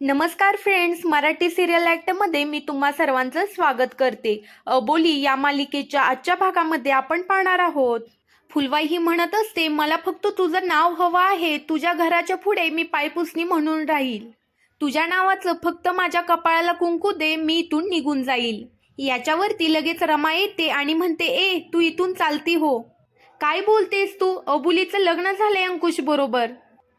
नमस्कार friends Marathi serial ॲक्टमध्ये मी तुम्हा सर्वांचं स्वागत करते. अबोली या मालिकेच्या आजच्या भागामध्ये आपण पाहणार आहोत. फुलवाई ही म्हणत असते मला फक्त तुझं नाव हवं आहे तुझ्या घराच्या पुढे मी पायपुसणी म्हणून राहील. तुझ्या नावाचं फक्त माझ्या कपाळाला कुंकू दे मी इथून निघून जाईल. याच्यावरती लगेच रमा येते आणि म्हणते ए तू इथून चालती हो. काय बोलतेस तू? अबुलीचं लग्न झालंय अंकुश बरोबर.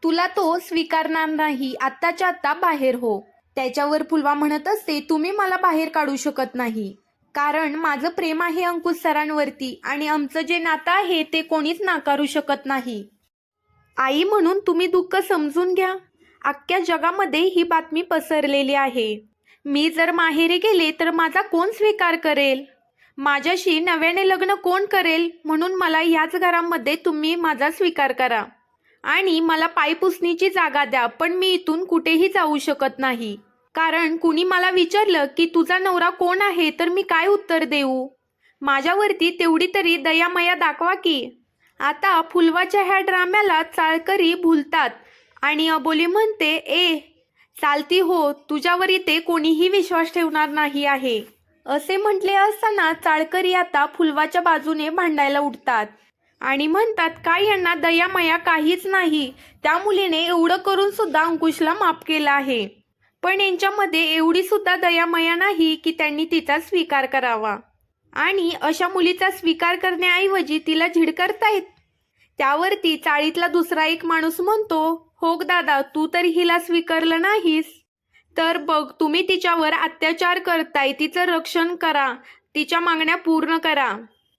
तुला तो स्वीकारणार नाही. आत्ताच्या आत्ता बाहेर हो. त्याच्यावर फुलवा म्हणत असते तुम्ही मला बाहेर काढू शकत नाही. कारण माझं प्रेम आहे अंकुश सरांवरती आणि आमचं जे नातं आहे ते कोणीच नाकारू शकत नाही. आई म्हणून तुम्ही दुःख समजून घ्या. अख्ख्या जगामध्ये ही बातमी पसरलेली आहे. मी जर माहेरी गेले तर माझा कोण स्वीकार करेल? माझ्याशी नव्याने लग्न कोण करेल? म्हणून मला ह्याच घरामध्ये तुम्ही माझा स्वीकार करा. आणि मला पायपुसणीची जागा द्या पण मी इथून कुठेही जाऊ शकत नाही. कारण कुणी मला विचारलं की तुझा नवरा कोण आहे? तर मी काय उत्तर देऊ? माझ्यावरती तेवढी तरी दयामया दाखवा की. आता फुलवाच्या ह्या ड्राम्याला चाळकरी भुलतात आणि अबोली म्हणते ए चालती हो तुझ्यावर इथे कोणीही विश्वास ठेवणार नाही आहे. असे म्हटले असताना चाळकरी आता फुलवाच्या बाजूने भांडायला उठतात आणि म्हणतात काय यांना दयामया काहीच नाही. त्या मुलीने एवढं करून सुद्धा अंकुशला माफ केला आहे. पण यांच्यामध्ये एवढी सुद्धा दयामया नाही की त्यांनी तिचा स्वीकार करावा. आणि अशा मुलीचा स्वीकार करण्याऐवजी तिला झिडकारतायत त्यावरती चाळीतला दुसरा एक माणूस म्हणतो होक दादा तू तर हिला स्वीकारलं नाहीस. तर बघ तुम्ही तिच्यावर अत्याचार करताय तिचं रक्षण करा तिच्या मागण्या पूर्ण करा.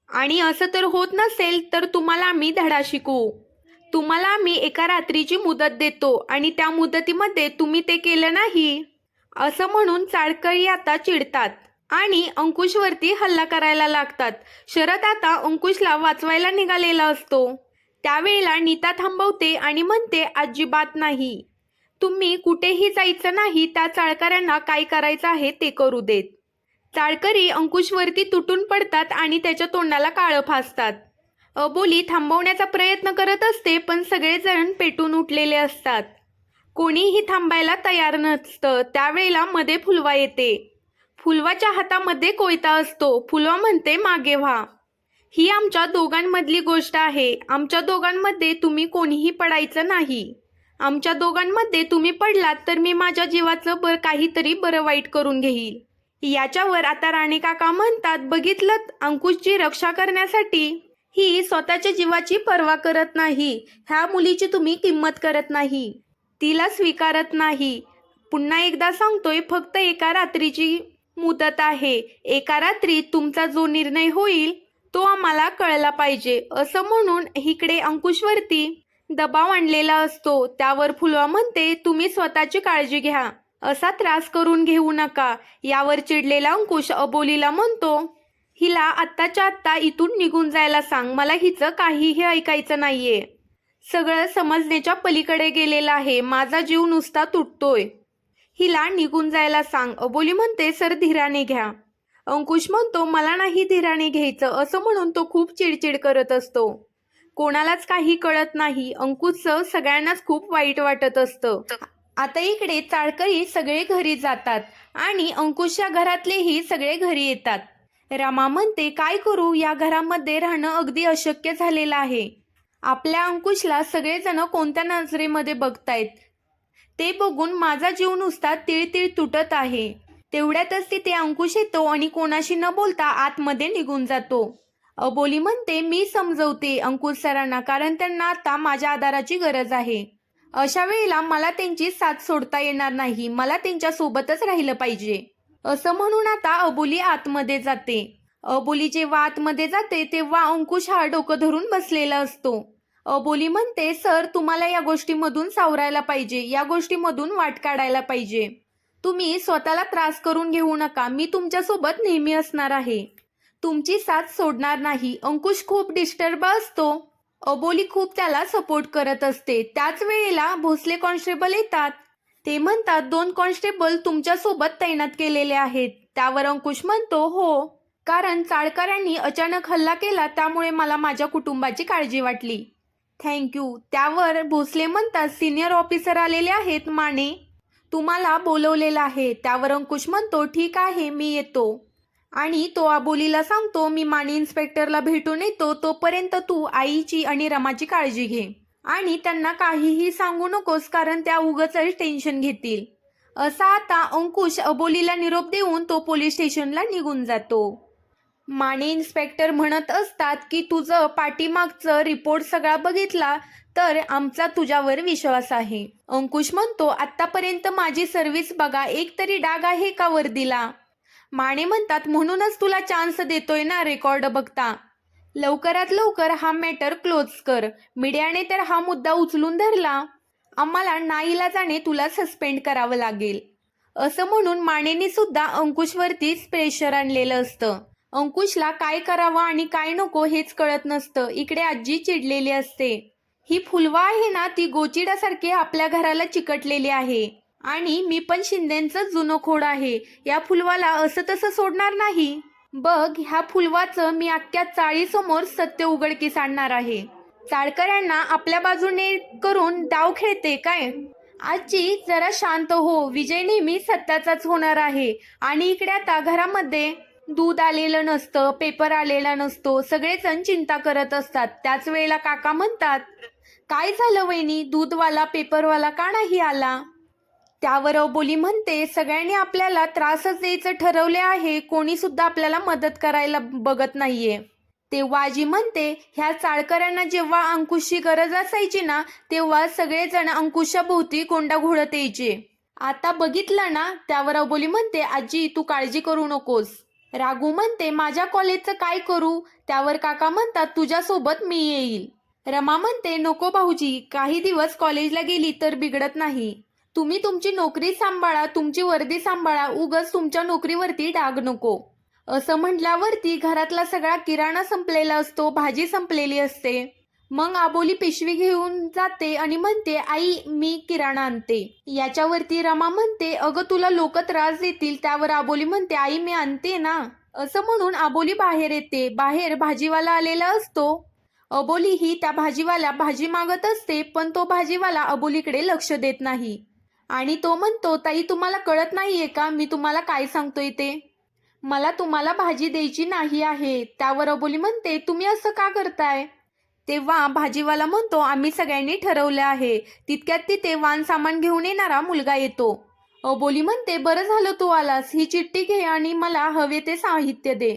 आणि असं तर होत नसेल तर तुम्हाला आम्ही धडा शिकवू तुम्हाला आम्ही एका रात्रीची मुदत देतो आणि त्या मुदतीमध्ये तुम्ही ते केलं नाही. असं म्हणून चाळकरी आता चिडतात आणि अंकुशवरती हल्ला करायला लागतात. शरद आता अंकुशला वाचवायला निघालेला असतो. त्यावेळेला नीता थांबवते आणि म्हणते अजिबात नाही. तुम्ही कुठेही जायचं नाही त्या चाळकऱ्यांना काय करायचं आहे ते करू देत. चाळकरी अंकुशवरती तुटून पडतात आणि त्याच्या तोंडाला काळं फासतात. अबोली थांबवण्याचा प्रयत्न करत असते पण सगळेजण पेटून उठलेले असतात. कोणीही थांबायला तयार नसतं त्यावेळेला मध्ये फुलवा येते. फुलवाच्या हातामध्ये कोयता असतो फुलवा म्हणते मागे व्हा. ही आमच्या दोघांमधली गोष्ट आहे. आमच्या दोघांमध्ये तुम्ही कोणीही पडायचं नाही. आमच्या दोघांमध्ये तुम्ही पडलात तर मी माझ्या जीवाचं बर काहीतरी बरं वाईट करून घेईल. याच्यावर आता राणे काका म्हणतात बघितलं अंकुशची रक्षा करण्यासाठी ही स्वतःच्या जीवाची पर्वा करत नाही. ह्या मुलीची तुम्ही किंमत करत नाही. तिला स्वीकारत नाही. पुन्हा एकदा सांगतोय फक्त एका रात्रीची मुदत आहे. एका रात्री तुमचा जो निर्णय होईल तो आम्हाला कळला पाहिजे. असं म्हणून इकडे अंकुशवरती दबाव आणलेला असतो. त्यावर फुलवा म्हणते तुम्ही स्वतःची काळजी घ्या. असा त्रास करून घेऊ नका. यावर चिडलेला अंकुश अबोलीला म्हणतो हिला आत्ताच्या आत्ता इथून निघून जायला सांग. मला हिचं काहीही ऐकायचं नाहीये. सगळं समजण्याच्या पलीकडे गेलेलं आहे. माझा जीव नुसता तुटतोय. हिला निघून जायला सांग. अबोली म्हणते सर धीराने घ्या. अंकुश म्हणतो मला नाही धीराने घ्यायचं. असं म्हणून तो खूप चिडचिड करत असतो. कोणालाच काही कळत नाही. अंकुशचं सगळ्यांनाच खूप वाईट वाटत असतं. आता इकडे चाळकरी सगळे घरी जातात आणि अंकुशच्या घरातलेही सगळे घरी येतात. रामा म्हणते काय करू? या घरामध्ये राहणं अगदी अशक्य झालेलं आहे. आपल्या अंकुशला सगळेजण कोणत्या नजरेमध्ये बघतायत? ते बघून माझा जीव नुसता तिळतिळ तुटत आहे. तेवढ्यातच तिथे अंकुश येतो आणि कोणाशी न बोलता आतमध्ये निघून जातो. अबोली म्हणते मी समजवते अंकुश सरांना कारण त्यांना आता माझ्या आधाराची गरज आहे. अशा वेळेला मला त्यांची साथ सोडता येणार नाही. मला त्यांच्या सोबतच राहिलं पाहिजे. असं म्हणून आता अबोली आतमध्ये जाते. अबोली जेव्हा आतमध्ये जाते तेव्हा अंकुश हा डोकं धरून बसलेला असतो. अबोली म्हणते सर तुम्हाला या गोष्टीमधून सावरायला पाहिजे. या गोष्टीमधून वाट काढायला पाहिजे. तुम्ही स्वतःला त्रास करून घेऊ नका. मी तुमच्यासोबत नेहमी असणार आहे. तुमची साथ सोडणार नाही. अंकुश खूप डिस्टर्ब असतो. अबोली खूप त्याला सपोर्ट करत असते. त्याच वेळेला भोसले कॉन्स्टेबल येतात. ते म्हणतात दोन कॉन्स्टेबल तुमच्यासोबत तैनात केलेले आहेत. त्यावर अंकुश म्हणतो हो. कारण चाळकरांनी अचानक हल्ला केला त्यामुळे मला माझ्या कुटुंबाची काळजी वाटली. थँक्यू त्यावर भोसले म्हणतात सिनियर ऑफिसर आलेले आहेत माने. तुम्हाला बोलवलेलं आहे. त्यावर अंकुश म्हणतो ठीक आहे मी येतो. आणि तो आबोलीला सांगतो मी माने इन्स्पेक्टरला भेटून येतो तोपर्यंत तू आईची आणि रमाची काळजी घे. आणि त्यांना काहीही सांगू नकोस कारण त्या उगच टेन्शन घेतील. असा आता अंकुश अबोलीला निरोप देऊन तो पोलीस स्टेशनला निघून जातो. माने इन्स्पेक्टर म्हणत असतात की तुझं पाठीमागचं रिपोर्ट सगळा बघितला तर आमचा तुझ्यावर विश्वास आहे. अंकुश म्हणतो आतापर्यंत माझी सर्व्हिस बघा एक तरी डाग आहे का वर्दीला? माने म्हणतात म्हणूनच तुला चान्स देतोय ना रेकॉर्ड बघता. लवकरात लवकर हा मॅटर क्लोज कर. मीडियाने तर हा मुद्दा उचलून धरला. आम्हाला नाईलाजाने तुला सस्पेंड करावं लागेल. असं म्हणून मानेने सुद्धा अंकुशवरतीच प्रेशर आणलेलं असतं. अंकुशला काय करावं आणि काय नको हेच कळत नसतं. इकडे आजी चिडलेली असते. ही फुलवा आहे ना ती गोचिडासारखी आपल्या घराला चिकटलेली आहे. आणि मी पण शिंदेचं जुनं खोड आहे. या फुलवाला असं तसं सोडणार नाही. बघ ह्या फुलवाचं मी अख्ख्या चाळीसमोर सत्य उघडकीस आणणार आहे. चाळकऱ्यांना आपल्या बाजूने करून डाव खेळते काय? आजी जरा शांत हो. विजय नेहमी सत्याचाच होणार आहे. आणि इकडे आता घरामध्ये दूध आलेलं नसतं पेपर आलेला नसतो. सगळेजण चिंता करत असतात. त्याच वेळेला काका म्हणतात काय झालं वहिनी? दूधवाला पेपरवाला का नाही आला? त्यावर अबोली म्हणते सगळ्यांनी आपल्याला त्रासच द्यायचं ठरवले आहे. कोणी सुद्धा आपल्याला मदत करायला बघत नाहीये. तेव्हा आजी म्हणते ह्या चाळकऱ्यांना जेव्हा अंकुशची गरज असायची ना तेव्हा सगळेजण अंकुशाभोवती कोंडा घोळत यायचे. आता बघितलं ना त्यावर अबोली म्हणते आजी तू काळजी करू नकोस. रागू म्हणते माझ्या कॉलेजचं काय करू? त्यावर काका म्हणतात तुझ्यासोबत मी येईल. रमा म्हणते नको भाऊजी काही दिवस कॉलेजला गेली तर बिघडत नाही. तुम्ही तुमची नोकरी सांभाळा तुमची वर्दी सांभाळा उगच तुमच्या नोकरीवरती डाग नको. असं म्हटल्यावरती घरातला सगळा किराणा संपलेला असतो भाजी संपलेली असते. मग आबोली पिशवी घेऊन जाते आणि म्हणते आई मी किराणा आणते. याच्यावरती रमा म्हणते अगं तुला लोक त्रास देतील. त्यावर आबोली म्हणते आई मी आणते ना. असं म्हणून आबोली बाहेर येते. बाहेर भाजीवाला आलेला असतो. अबोली ही त्या भाजीवाला भाजी मागत असते पण तो भाजीवाला अबोलीकडे लक्ष देत नाही. आणि तो म्हणतो ताई तुम्हाला कळत नाहीये का? मी तुम्हाला काय सांगतोय ते मला तुम्हाला भाजी द्यायची नाही आहे. त्यावर अबोली म्हणते तुम्ही असं का करताय? तेव्हा भाजीवाला म्हणतो आम्ही सगळ्यांनी ठरवलं आहे. तितक्यात तिथे वान सामान घेऊन येणारा मुलगा येतो. अबोली म्हणते बरं झालं तू आलास. ही चिठ्ठी घे आणि मला हवे ते साहित्य दे.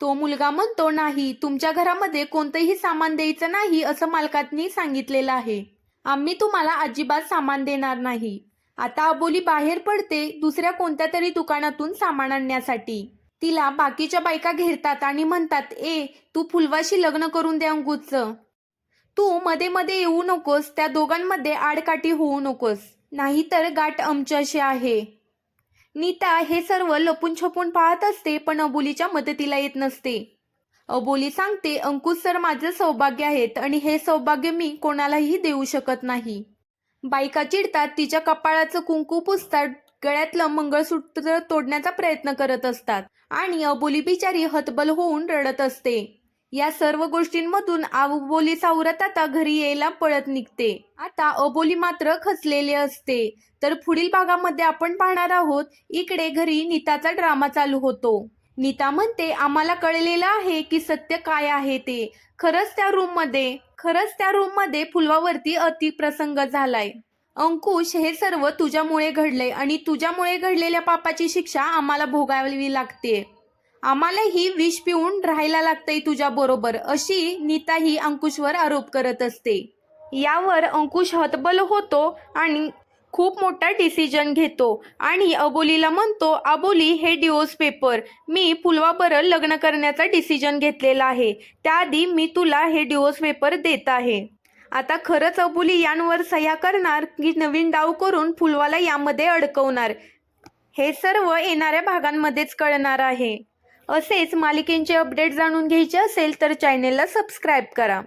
तो मुलगा म्हणतो नाही तुमच्या घरामध्ये कोणतंही सामान द्यायचं नाही असं मालकातनी सांगितलेलं आहे. आम्ही तुम्हाला अजिबात सामान देणार नाही. आता अबोली बाहेर पडते दुसऱ्या कोणत्या तरी दुकानातून सामान आणण्यासाठी. तिला बाकीच्या बायका घेरतात आणि म्हणतात ए तू फुलवाशी लग्न करून दे अंगूच तू मध्ये मध्ये येऊ नकोस त्या दोघांमध्ये आडकाठी होऊ नकोस नाहीतर गाठ आमच्याशी आहे. नीता हे सर्व लपून छपून पाहत असते पण अबोलीच्या मदतीला येत नसते. अबोली सांगते अंकुश सर माझं सौभाग्य आहेत आणि हे सौभाग्य मी कोणालाही देऊ शकत नाही. बायका चिडतात तिच्या कपाळाचं कुंकू पुसतात गळ्यातलं मंगळसूत्र तोडण्याचा प्रयत्न करत असतात आणि अबोली बिचारी हतबल होऊन रडत असते. या सर्व गोष्टींमधून अबोली सावरत आता घरी यायला पळत निघते. आता अबोली मात्र खचलेले असते. तर पुढील भागामध्ये आपण पाहणार आहोत इकडे घरी नीताचा ड्रामा चालू होतो. नीता म्हणते आम्हाला कळलेलं आहे की सत्य काय आहे ते. खरंच त्या रूममध्ये खरंच त्या रूममध्ये फुलवावरती अतिप्रसंग झालाय. अंकुश हे सर्व तुझ्यामुळे घडले आणि तुझ्यामुळे घडलेल्या पापाची शिक्षा आम्हाला भोगावी लागते. आम्हाला ही विष पिऊन राहायला लागतंय तुझ्या बरोबर अशी नीता ही अंकुशवर आरोप करत असते. यावर अंकुश हतबल होतो आणि खूप मोठा डिसिजन घेतो. आणि अबोलीला म्हणतो अबोली हे डिओस पेपर मी फुलवाबरं लग्न करण्याचा डिसिजन घेतलेला आहे. त्याआधी मी तुला हे डिओस पेपर देत आहे. आता खरंच अबोली यांवर सह्या करणार की नवीन डाव करून फुलवाला यामध्ये अडकवणार? हे सर्व येणाऱ्या भागांमध्येच कळणार आहे. असेच मालिकेंचे अपडेट जाणून घ्यायचे असेल तर चॅनेलला सबस्क्राईब करा.